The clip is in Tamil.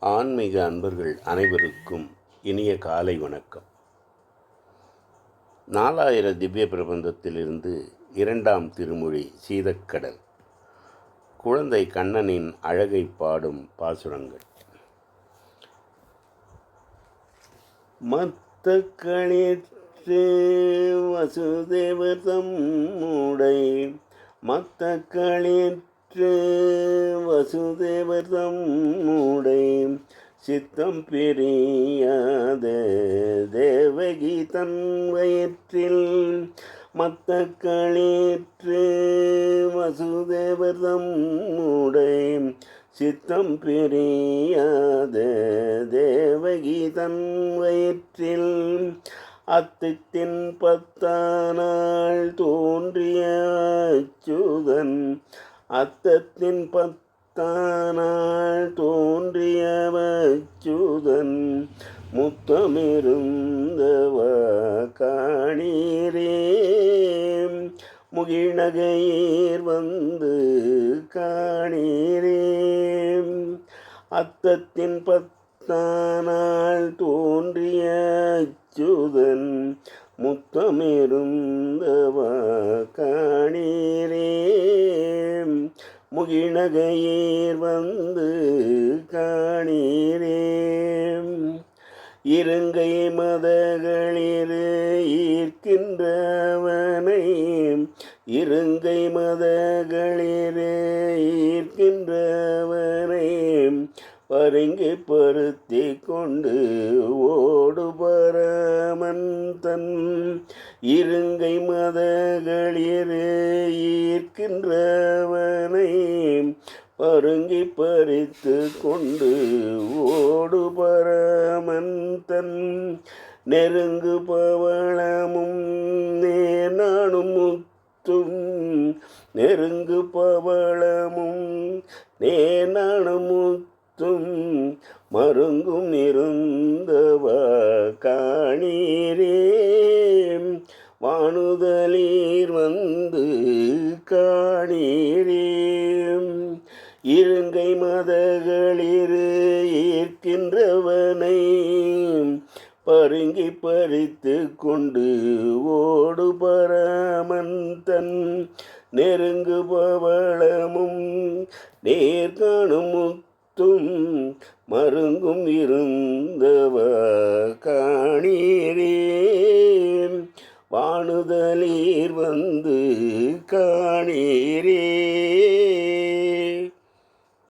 ஆன்மீக அன்பர்கள் அனைவருக்கும் இனிய காலை வணக்கம். நாலாயிர திவ்ய பிரபந்தத்திலிருந்து இரண்டாம் திருமொழி சீதக்கடல். குழந்தை கண்ணனின் அழகை பாடும் பாசுரங்கள். மத்த கணித்து வசுதேவர் தம்முடை மத்த கணித்து வசுதேவர் தம்முடை சித்தம் பிரியாத தேவகி தன் வயிற்றில் மத்த களிற்று வசுதேவர் தம்முடை சித்தம் பிரியாத தேவகி தன் வயிற்றில் அத்தித்தின் பத்தானால் தோன்றிய அச்சுதன் அத்தத்தின் பத்தானால் தோன்றிய அச்சுதன் முத்தமிருந்தவ காணீரே. முகிழ்நகையீர் வந்து காணீரே. அத்தத்தின் பத்தானால் தோன்றிய அச்சுதன் முத்தமிருந்தவ முகிழகையீர் வந்து காணீரே. இருங்கை மதகளிரு ஈர்க்கின்றவனை இருங்கை மதகளிரு ஈர்க்கின்றவனை பருங்கி பருத்தி கொண்டு ஓடு பரமன் தன். இருங்கை மதகளிரு ஈர்க்கின்றவன் அதனை பருங்கி பறித்து கொண்டு ஓடு பரமன் தன் நெருங்கு பவளமும் நேனானும் முத்தும் நெருங்கு பவளமும் நேனானும் முத்தும் மருங்கும் இருந்தவ காணீரே. வானுதலீர் வந்து கா காணீரே இருங்கை மதகளிரு ஈர்க்கின்றவனை பருங்கி பறித்து கொண்டு ஓடு பரமன் தன் நெருங்கு பவளமும் நேர்காணும் முத்தும் மருங்கும் இருந்தவ காணீர். வந்து காணீரே.